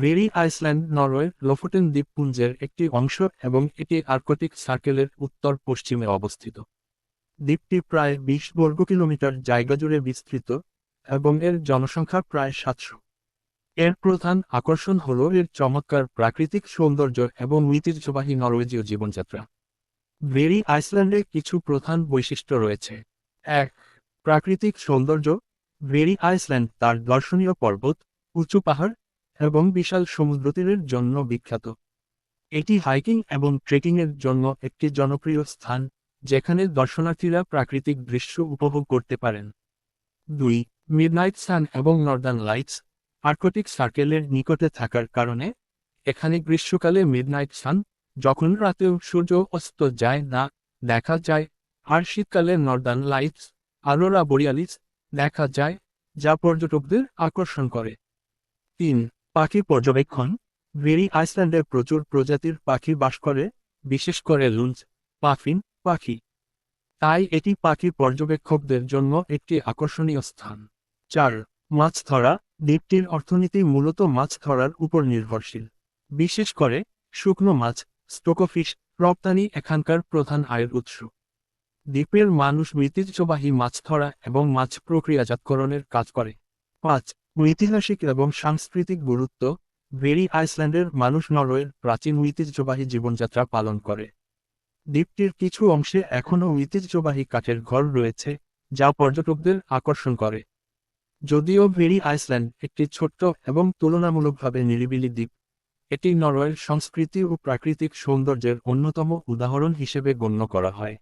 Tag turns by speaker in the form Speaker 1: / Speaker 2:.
Speaker 1: Very Iceland নরওয়ের Lofoten দ্বীপপুঞ্জের একটি অংশ এবং এটি আর্কটিক সার্কেলের উত্তর পশ্চিমে অবস্থিত। দ্বীপটি প্রায় বিশ বর্গ কিলোমিটার জায়গা জুড়ে বিস্তৃত এবং এর জনসংখ্যা প্রায় সাতশো। এর প্রধান আকর্ষণ হল এর চমৎকার প্রাকৃতিক সৌন্দর্য এবং ঐতিহ্যবাহী নরওয়েজীয় জীবনযাত্রা। ভেরি আইসল্যান্ডে কিছু প্রধান বৈশিষ্ট্য রয়েছে। এক, প্রাকৃতিক সৌন্দর্য। ভেরি আইসল্যান্ড তার দর্শনীয় পর্বত, উঁচু পাহাড় এবং বিশাল সমুদ্রতীরের জন্য বিখ্যাত। এটি হাইকিং এবং ট্রেকিংয়ের জন্য একটি জনপ্রিয় স্থান, যেখানে দর্শনার্থীরা প্রাকৃতিক দৃশ্য উপভোগ করতে পারেন। দুই, মিডনাইট সান এবং নর্দার্ন লাইটস, আর্কটিক সার্কেলের নিকটে থাকার কারণে, এখানে গ্রীষ্মকালে মিডনাইট সান, যখন রাতেও সূর্য অস্ত যায় না, দেখা যায়, আর শীতকালে নর্দার্ন লাইটস, আরোরা বোরিয়ালিস, দেখা যায়, যা পর্যটকদের আকর্ষণ করে। তিন পাখি পর্যবেক্ষণ, ভেরি আইসল্যান্ডে প্রচুর প্রজাতির পাখি বাস করে, বিশেষ করে লুঞ্জ পাফিন, পাখি। তাই এটি পাখি পর্যবেক্ষকদের জন্য একটি আকর্ষণীয় স্থান। চার, মাছ ধরা, দ্বীপটির অর্থনীতি মূলত মাছ ধরার উপর নির্ভরশীল। বিশেষ করে, শুকনো মাছ, স্টোকোফিশ, রপ্তানি এখানকার প্রধান আয়ের উৎস। দ্বীপের মানুষ ঐতিহ্যবাহী মাছ ধরা এবং মাছ প্রক্রিয়াজাতকরণের কাজ করে। পাঁচ ঐতিহাসিক এবং সাংস্কৃতিক গুরুত্ব, ভেরি আইসল্যান্ডের মানুষ নরওয়ের প্রাচীন ঐতিহ্যবাহী জীবনযাত্রা পালন করে। দ্বীপটির কিছু অংশে এখনও ঐতিহ্যবাহী কাঠের ঘর রয়েছে, যা পর্যটকদের আকর্ষণ করে। যদিও ভেরি আইসল্যান্ড একটি ছোট্ট এবং তুলনামূলকভাবে নিরিবিলি দ্বীপ, এটি নরওয়ের সংস্কৃতি ও প্রাকৃতিক সৌন্দর্যের অন্যতম উদাহরণ হিসেবে গণ্য করা হয়।